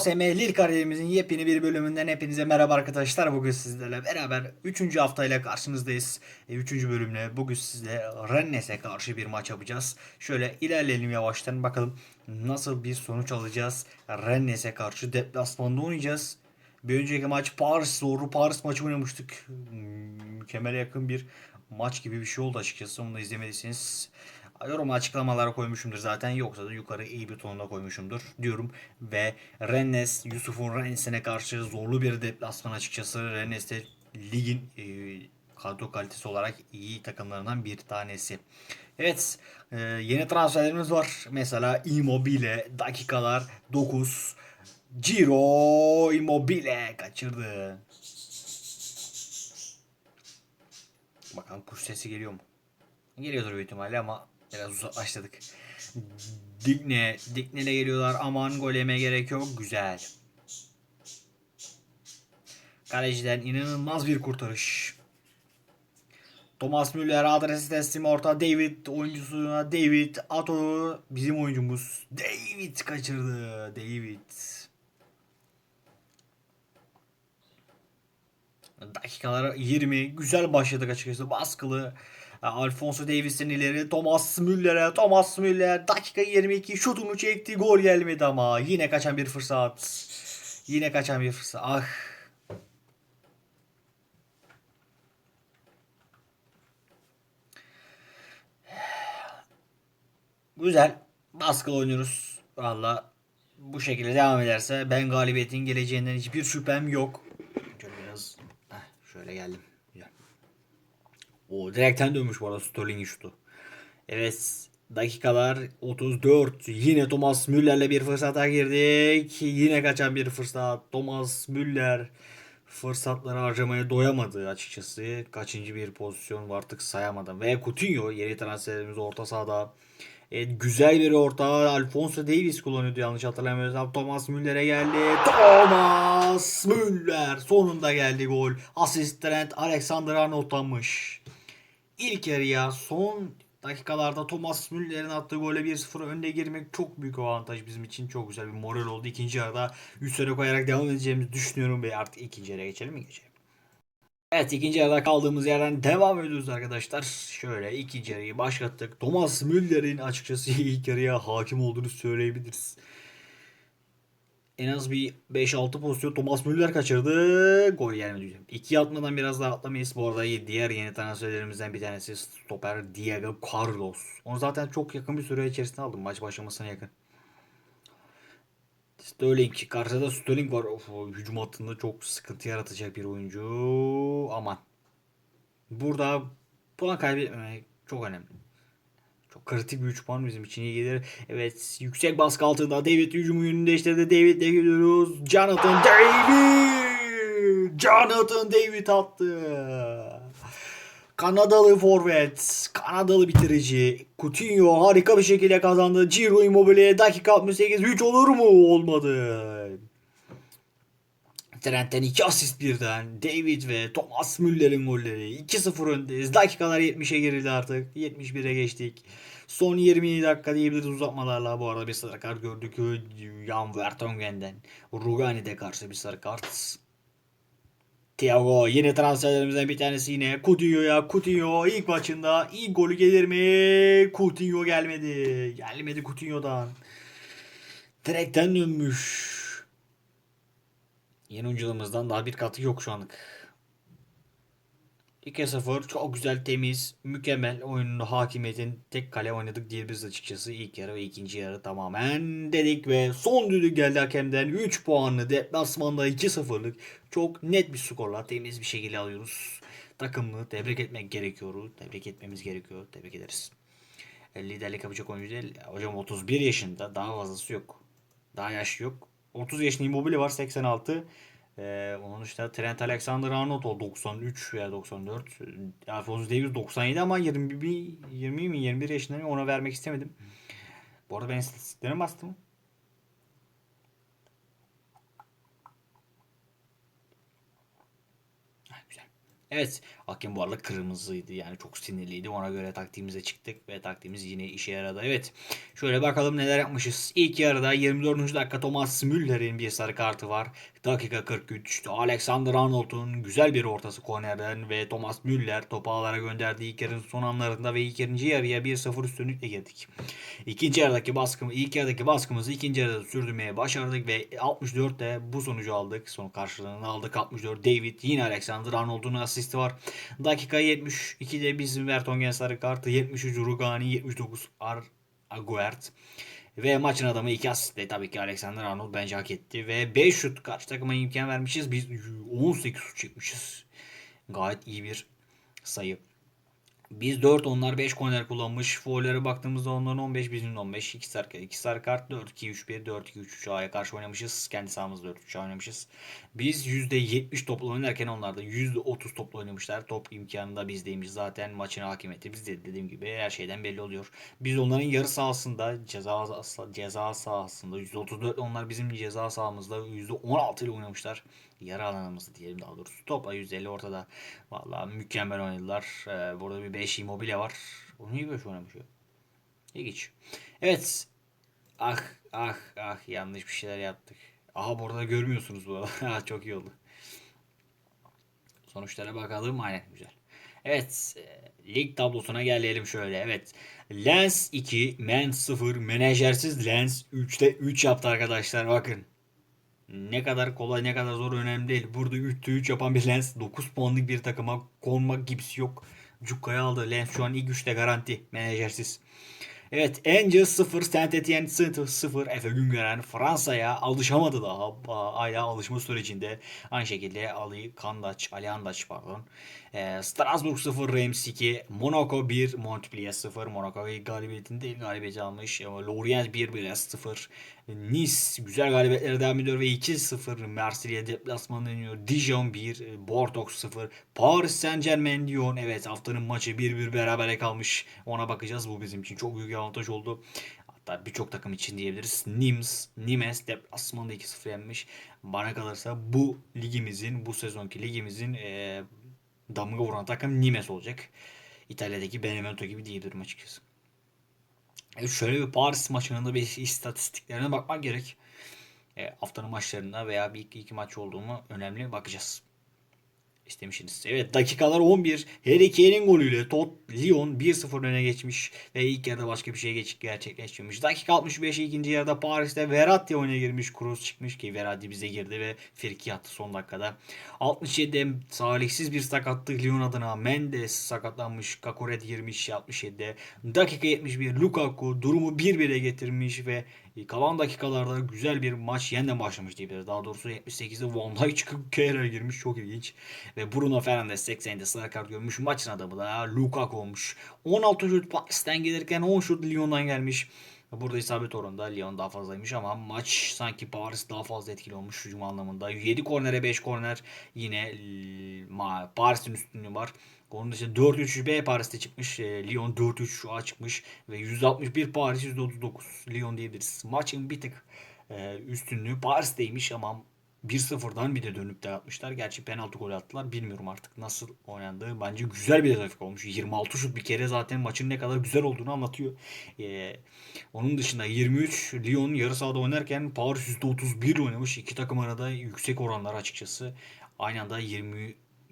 OSM Lil kariyerimizin yepyeni bir bölümünden hepinize merhaba arkadaşlar. Bugün sizlerle beraber 3. haftayla karşınızdayız. 3. bölümle bugün sizle Rennes'e karşı bir maç yapacağız. Şöyle ilerleyelim yavaştan bakalım nasıl bir sonuç alacağız. Rennes'e karşı deplasmanda oynayacağız. Bir önceki maç Paris zorlu Paris maçı oynamıştık. Mükemmele yakın bir maç gibi bir şey oldu açıkçası. Onu da izlemediyseniz yorum açıklamalara koymuşumdur zaten. Yoksa da yukarı iyi bir tonda koymuşumdur diyorum. Ve Rennes, Yusuf'un Rennes'ine karşı zorlu bir deplasman açıkçası. Rennes de ligin e, kadro kalitesi olarak iyi takımlarından bir tanesi. Evet e, yeni transferlerimiz var. Mesela Immobile dakikalar 9. Ciro Immobile kaçırdı. Bakalım kuş sesi geliyor mu? Geliyordur büyük ihtimalle ama biraz uzaklaştırdık. Digne, Digne'le geliyorlar. Aman gol yeme gerek yok. Güzel. Kaleciden inanılmaz bir kurtarış. Thomas Müller adresi teslim orta. David oyuncusuna David Ato bizim oyuncumuz. David kaçırdı. David. Dakikalar 20. Güzel başladık açıkçası. Baskılı. Alfonso Davis'in ileri Thomas Müller'e Thomas Müller dakika 22 şutunu çekti gol gelmedi ama yine kaçan bir fırsat. Yine kaçan bir fırsat. Ah. Güzel. Baskılı oynuyoruz. Valla bu şekilde devam ederse ben galibiyetin geleceğinden hiçbir şüphem yok. Şöyle biraz Heh, şöyle geldim o direkten dönmüş bu arada Sterling'in şutu. Evet dakikalar 34. Yine Thomas Müller'le bir fırsata girdik. Yine kaçan bir fırsat. Thomas Müller fırsatları harcamaya doyamadı açıkçası. Kaçıncı bir pozisyon artık sayamadım. Ve Coutinho yeni transferimiz orta sahada. Evet, güzel bir orta. Alfonso Davis kullanıyordu yanlış hatırlamıyorsam. Thomas Müller'e geldi. Thomas Müller sonunda geldi gol. Asist Trent Alexander-Arnold'tanmış. İlk yarıya son dakikalarda Thomas Müller'in attığı gole 1-0 önde girmek çok büyük avantaj bizim için. Çok güzel bir moral oldu. İkinci yarıda üstüne koyarak devam edeceğimizi düşünüyorum ve artık ikinci yarıya geçelim mi geçelim? Evet ikinci yarıda kaldığımız yerden devam ediyoruz arkadaşlar. Şöyle ikinci yarıyı başlattık. Thomas Müller'in açıkçası ilk yarıya hakim olduğunu söyleyebiliriz. En az bir 5-6 pozisyon Thomas Müller kaçırdı. Gol gelmedi diyeceğim. İki atmadan biraz daha atlamayız. Bu arada diğer yeni transferlerimizden bir tanesi stoper Diego Carlos. Onu zaten çok yakın bir süre içerisinde aldım. Maç başlamasına yakın. Sterling. Karşıda Sterling var. Of, hücum hattında çok sıkıntı yaratacak bir oyuncu. Aman. Burada puan kaybetmemek çok önemli. Çok kritik bir 3 puan bizim için iyi gelir. Evet yüksek baskı altında David hücumu yönünü değiştirdi. David'le gidiyoruz. Jonathan David. Jonathan David attı. Kanadalı forvet, Kanadalı bitirici. Coutinho harika bir şekilde kazandı. Ciro Immobile dakika 68 3 olur mu? Olmadı. Trent'ten 2 asist birden. David ve Thomas Müller'in golleri. 2-0 öndeyiz. Dakikalar 70'e girildi artık. 71'e geçtik. Son 20 dakika diyebiliriz uzatmalarla. Bu arada bir sarı kart gördük. Jan Vertonghen'den. Rugani'de karşı bir sarı kart. Thiago yine transferlerimizden bir tanesi yine Coutinho'ya Coutinho ilk maçında ilk golü gelir mi? Coutinho gelmedi. Gelmedi Coutinho'dan. Direkten dönmüş. Yeni oyuncularımızdan daha bir katı yok şu anlık. 2-0 çok güzel temiz mükemmel oyununda hakimiyetin tek kale oynadık diyebiliriz açıkçası ilk yarı ve ikinci yarı tamamen dedik ve son düdük geldi hakemden 3 puanlı deplasmanda 2-0'lık çok net bir skorla temiz bir şekilde alıyoruz. Takımını tebrik etmek gerekiyor. Tebrik etmemiz gerekiyor. Tebrik ederiz. E, Liderlik yapacak oyuncu değil. Hocam 31 yaşında daha fazlası yok. Daha yaş yok. 30 yaşında Immobile var 86. Ee, onun işte Trent Alexander-Arnold o 93 veya 94. Alfonso Davies 97 ama 21 20 mi 21 yaşında ona vermek istemedim. Bu arada ben istatistiklerine bastım. Heh, güzel. Evet hakem bu arada kırmızıydı yani çok sinirliydi ona göre taktiğimize çıktık ve taktiğimiz yine işe yaradı. Evet şöyle bakalım neler yapmışız. İlk yarıda 24. dakika Thomas Müller'in bir sarı kartı var. Dakika 43 Alexander Arnold'un güzel bir ortası kornerden ve Thomas Müller topu ağlara gönderdiği ilk yarının son anlarında ve ikinci yarıya 1-0 üstünlükle girdik. İkinci yarıdaki baskımı, ilk yarıdaki baskımızı ikinci yarıda sürdürmeye başardık ve 64'te bu sonucu aldık. Son karşılığını aldık 64. David yine Alexander Arnold'un asisti var. Dakika 72'de bizim Vertonghen sarı kartı, 73 Rugani, 79 Ar Aguert. Ve maçın adamı iki asistle tabii ki Alexander Arnold bence hak etti. Ve 5 şut karşı takıma imkan vermişiz. Biz 18 şut çekmişiz. Gayet iyi bir sayı. Biz 4 onlar 5 korner kullanmış. Faullere baktığımızda onların 15 bizim 15. 2 sarı kart, 2 sarı kart 4 2 3 1 4 2 3 3 A'ya karşı oynamışız. Kendi sahamızda 4 3 oynamışız. Biz %70 topla oynarken onlar da %30 topla oynamışlar. Top imkanı da bizdeymiş zaten. Maçın hakimiyeti bizde dediğim gibi her şeyden belli oluyor. Biz onların yarı sahasında ceza ceza sahasında %34 onlar bizim ceza sahamızda %16 ile oynamışlar. Yarı alanımızı diyelim daha doğrusu. Topla 150 ortada. Vallahi mükemmel oynadılar. Ee, burada bir 5 immobile var. O niye böyle oynamış ya? İlginç. Evet. Ah ah ah yanlış bir şeyler yaptık. Aha burada görmüyorsunuz bu arada. Çok iyi oldu. Sonuçlara bakalım. Aynen güzel. Evet. E, lig tablosuna gelelim şöyle. Evet. Lens 2, Men 0, menajersiz Lens 3'te 3 yaptı arkadaşlar. Bakın. Ne kadar kolay ne kadar zor önemli değil. Burada 3'te 3 yapan bir Lens 9 puanlık bir takıma konmak gibisi yok. Cukka'yı aldı. Lens şu an ilk 3'te garanti. Menajersiz. Evet Angel 0, Saint Etienne 0, Efe Güngören Fransa'ya alışamadı daha. Aya alışma sürecinde. Aynı şekilde Ali Kandaç, Ali Andaç pardon. E, Strasbourg 0, Reims 2, Monaco 1, Montpellier 0. Monaco galibiyetini değil galibiyeti almış. Lorient 1, Brest 0. Nice güzel galibiyetlere devam ediyor ve 2-0 Marsilya deplasmanı dönüyor. Dijon 1, Bordeaux 0. Paris Saint Germain Lyon. Evet haftanın maçı 1-1 berabere kalmış. Ona bakacağız. Bu bizim için çok büyük avantaj oldu. Hatta birçok takım için diyebiliriz. Nims, Nimes deplasmanda 2-0 yenmiş. Bana kalırsa bu ligimizin, bu sezonki ligimizin e, damga vuran takım Nimes olacak. İtalya'daki Benevento gibi diyebilirim açıkçası. E şöyle bir Paris maçının bir istatistiklerine bakmak gerek. E, haftanın maçlarında veya bir iki, iki maç olduğumu önemli bakacağız istemişsiniz. Evet dakikalar 11. Harry Kane'in golüyle Tot Lyon 1-0 öne geçmiş ve ilk yarıda başka bir şey gerçekleşmemiş. Dakika 65 ikinci yarıda Paris'te Verratti oyuna girmiş. Kroos çıkmış ki Verratti bize girdi ve Firki attı son dakikada. 67'de salihsiz bir sakatlık Lyon adına Mendes sakatlanmış. Kakoret girmiş 67'de. Dakika 71 Lukaku durumu 1-1'e getirmiş ve kalan dakikalarda güzel bir maç yeniden başlamış diyebiliriz. Daha doğrusu 78'de Van Dijk çıkıp Kehrer girmiş. Çok ilginç. Ve Bruno Fernandes 80'de sarı kart görmüş. Maçın adamı da Lukaku olmuş. 16 şut Paris'ten gelirken 10 şut Lyon'dan gelmiş. Burada isabet oranında Lyon daha fazlaymış ama maç sanki Paris daha fazla etkili olmuş hücum anlamında. 7 kornere 5 korner yine Paris'in üstünlüğü var. Onun dışında 4-3 B Paris'te çıkmış. Lyon 4-3 A çıkmış. Ve 161 Paris 139 Lyon diyebiliriz. Maçın bir tık üstünlüğü Paris'teymiş ama 1-0'dan bir de dönüp de atmışlar. Gerçi penaltı golü attılar. Bilmiyorum artık nasıl oynandığı. Bence güzel bir grafik olmuş. 26 şut bir kere zaten maçın ne kadar güzel olduğunu anlatıyor. Ee, onun dışında 23 Lyon yarı sahada oynarken Paris %31 oynamış. İki takım arada yüksek oranlar açıkçası. Aynı anda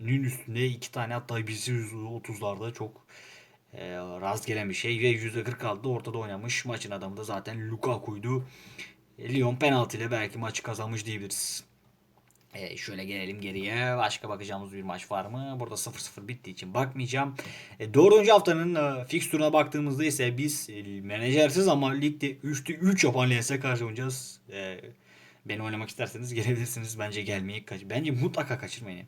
20'nin üstünde iki tane hatta birisi %30'larda çok e, rast gelen bir şey. Ve %40 aldı ortada oynamış. Maçın adamı da zaten Lukaku'ydu. E, Lyon penaltı ile belki maçı kazanmış diyebiliriz. E, şöyle gelelim geriye. Başka bakacağımız bir maç var mı? Burada 0-0 bittiği için bakmayacağım. E, 4. haftanın e, fixturuna baktığımızda ise biz e, menajersiz ama ligde 3'te 3 yapan Lens'e karşı oynayacağız. E, beni oynamak isterseniz gelebilirsiniz. Bence gelmeyi kaç bence mutlaka kaçırmayın.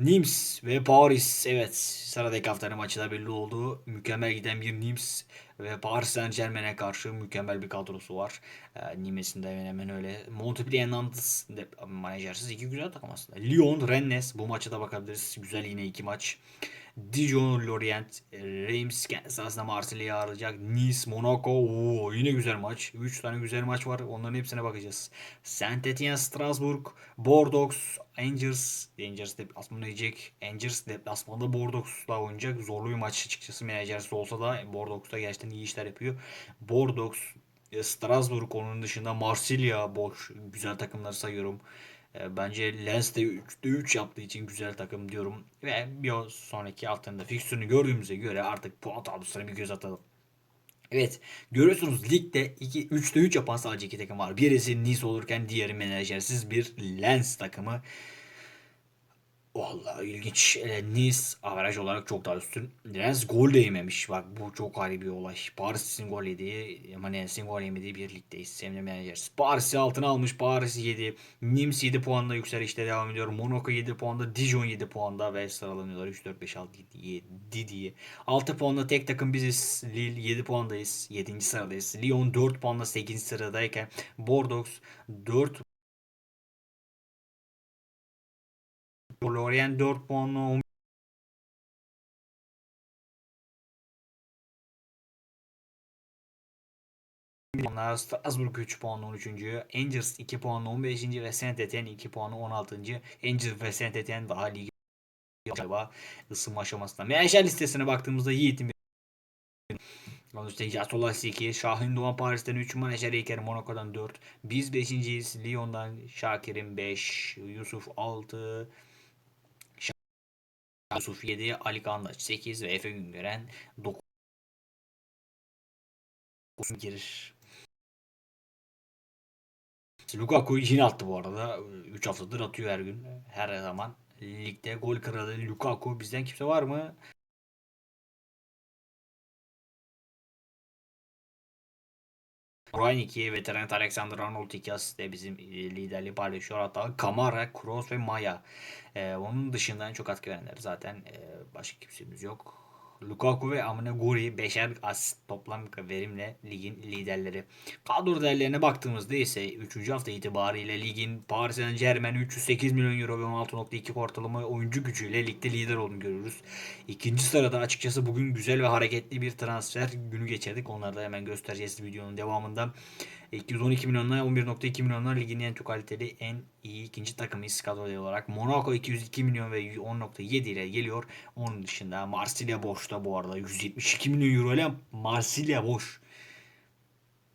Nims ve Paris evet sıradaki haftanın maçı da belli oldu. Mükemmel giden bir Nims ve Paris Saint Germain'e karşı mükemmel bir kadrosu var. E, Nimes'in de hemen hemen öyle. Montpellier Nantes de menajersiz iki güzel takım aslında. Lyon, Rennes bu maça da bakabiliriz. Güzel yine iki maç. Dijon, Lorient, e, Reims aslında Marsilya'yı ağırlayacak. Nice, Monaco. Oo, yine güzel maç. 3 tane güzel maç var. Onların hepsine bakacağız. Saint Etienne, Strasbourg, Bordeaux, Angers. Angers deplasmanı yiyecek. Angers deplasmanında Bordeaux'la oynayacak. Zorlu bir maç açıkçası. Menajersiz olsa da Bordeaux'ta gerçekten iyi işler yapıyor. Bordeaux, e, Strasbourg onun dışında Marsilya boş. Güzel takımları sayıyorum. E, Bence Lens de 3'te 3 yaptığı için güzel takım diyorum. Ve bir sonraki altında fikstürünü gördüğümüze göre artık puan tablosuna bir göz atalım. Evet görüyorsunuz ligde 2 3'te 3 yapan sadece iki takım var. Birisi Nice olurken diğeri menajersiz bir Lens takımı. Vallahi ilginç. E, Nice averaj olarak çok daha üstün. Lens gol de yememiş. Bak bu çok ayrı bir olay. Paris'in gol yediği ama Lens'in gol yemediği bir ligdeyiz. Hem de menajeriz. Paris'i altına almış. Paris 7. Nims 7 puanla yükselişte devam ediyor. Monaco 7 puanda. Dijon 7 puanda ve sıralanıyorlar. 3, 4, 5, 6, 7 diye. 6 puanla tek takım biziz. Lille 7 puandayız. 7. sıradayız. Lyon 4 puanla 8. sıradayken Bordeaux 4 Lorient 4 puanla puanla Strasbourg 3 puanla 13. Angers 2 puanla 15. ve Saint Etienne 2 puanla 16. Angers ve Saint Etienne daha ligi galiba ısınma aşamasında. Menajer listesine baktığımızda Yiğit'in Ondan işte Yatolas 2, Şahin Doğan Paris'ten 3, Maneşer İker Monaco'dan 4. Biz 5.yiz. Lyon'dan Şakir'in 5, Yusuf 6, Yusuf 7, Ali Kandaç 8 ve Efe Güngören 9 girir. Lukaku yine attı bu arada. 3 haftadır atıyor her gün. Her zaman. Ligde gol kralı Lukaku. Bizden kimse var mı? Ryan 2, veteran Alexander Arnold 2 asiste bizim liderliği paylaşıyor. Hatta Kamara, Kroos ve Maya. Ee, onun dışında en çok katkı verenler zaten e, başka kimsemiz yok. Lukaku ve Amine Guri 5'er asist toplam verimle ligin liderleri. Kadro değerlerine baktığımızda ise 3. hafta itibariyle ligin Paris Saint Germain 308 milyon euro ve 16.2 ortalama oyuncu gücüyle ligde lider olduğunu görüyoruz. İkinci sırada açıkçası bugün güzel ve hareketli bir transfer günü geçirdik. Onları da hemen göstereceğiz videonun devamında. 212 milyonla 11.2 milyonla ligin en çok kaliteli en iyi ikinci takımıyız kadro olarak. Monaco 202 milyon ve 10.7 ile geliyor. Onun dışında Marsilya boşta bu arada 172 milyon euro ile Marsilya boş.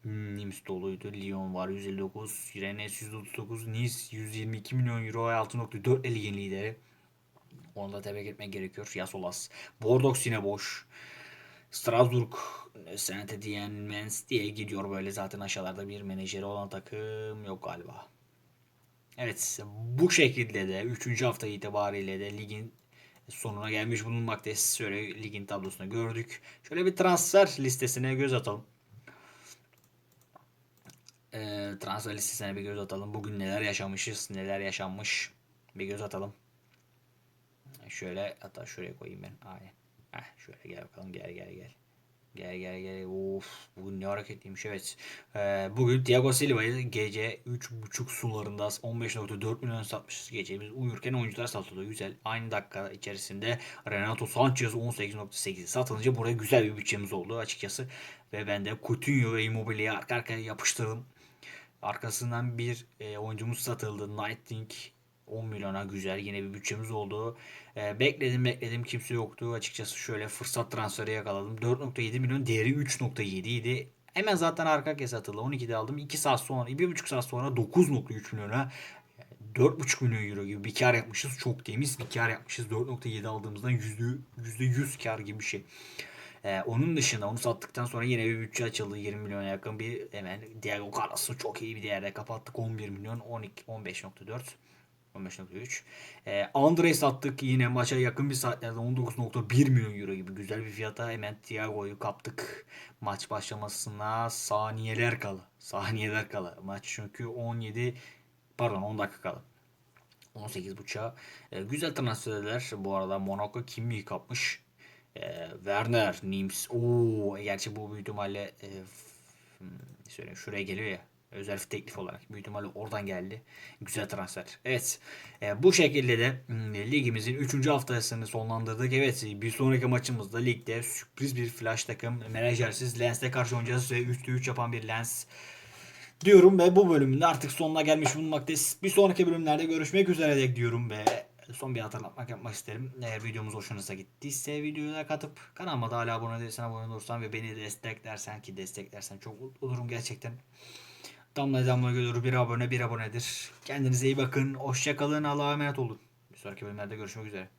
Hmm, Nims doluydu. Lyon var 159. Rennes 139. Nice 122 milyon euro ve 6.4 ligin lideri. Onu da tebrik etmek gerekiyor. Yasolas. Bordeaux yine boş. Strasbourg Saint Etienne, Mens diye gidiyor böyle zaten aşağılarda bir menajeri olan takım yok galiba. Evet bu şekilde de 3. hafta itibariyle de ligin sonuna gelmiş bulunmaktayız. Şöyle ligin tablosunu gördük. Şöyle bir transfer listesine göz atalım. E, transfer listesine bir göz atalım. Bugün neler yaşamışız, neler yaşanmış bir göz atalım. Şöyle hatta şuraya koyayım ben. Aynen. Heh, şöyle gel bakalım gel gel gel. Gel gel gel. Of bugün ne hareketliymiş evet. Ee, bugün Thiago Silva'yı gece 3.5 sularında 15.4 milyon satmışız gece. Biz uyurken oyuncular satılıyor. Güzel. Aynı dakika içerisinde Renato Sanchez 18.8 satılınca buraya güzel bir bütçemiz oldu açıkçası. Ve ben de Coutinho ve Immobile'yi arka arkaya yapıştırdım. Arkasından bir e, oyuncumuz satıldı. Nighting 10 milyona güzel yine bir bütçemiz oldu. Ee, bekledim bekledim kimse yoktu. Açıkçası şöyle fırsat transferi yakaladım. 4.7 milyon değeri 3.7 idi. Hemen zaten arka arkaya satıldı. 12'de aldım. 2 saat sonra 1.5 saat sonra 9.3 milyona 4.5 milyon euro gibi bir kar yapmışız. Çok temiz bir kar yapmışız. 4.7 aldığımızdan %100, %100 kar gibi bir şey. Ee, onun dışında onu sattıktan sonra yine bir bütçe açıldı. 20 milyona yakın bir hemen Diego Carlos'u çok iyi bir değerde kapattık. 11 milyon 12 15.4 15.3. E, Andre sattık yine maça yakın bir saatlerde 19.1 milyon euro gibi güzel bir fiyata hemen Thiago'yu kaptık. Maç başlamasına saniyeler kala. Saniyeler kala. Maç çünkü 17 pardon 10 dakika kala. 18.5'a. E, güzel transferler. Bu arada Monaco kimliği kapmış. E, Werner, Nims. Oo, gerçi bu büyük ihtimalle e, söyleyeyim şuraya geliyor ya. Özel teklif olarak. Büyük ihtimalle oradan geldi. Güzel transfer. Evet. e, bu şekilde de hmm, ligimizin 3. haftasını sonlandırdık. Evet bir sonraki maçımızda ligde sürpriz bir flash takım menajersiz Lens'le karşı oynayacağız ve 3'te 3 yapan bir Lens diyorum ve bu bölümün artık sonuna gelmiş bulunmaktayız. Bir sonraki bölümlerde görüşmek üzere de diyorum ve son bir hatırlatmak yapmak isterim. Eğer videomuz hoşunuza gittiyse videoya katıp kanalıma da hala abone değilsen abone olursan ve beni desteklersen ki desteklersen çok mutlu olurum gerçekten. Damla damla gölür bir abone bir abonedir. Kendinize iyi bakın. Hoşçakalın. Allah'a emanet olun. Bir sonraki bölümlerde görüşmek üzere.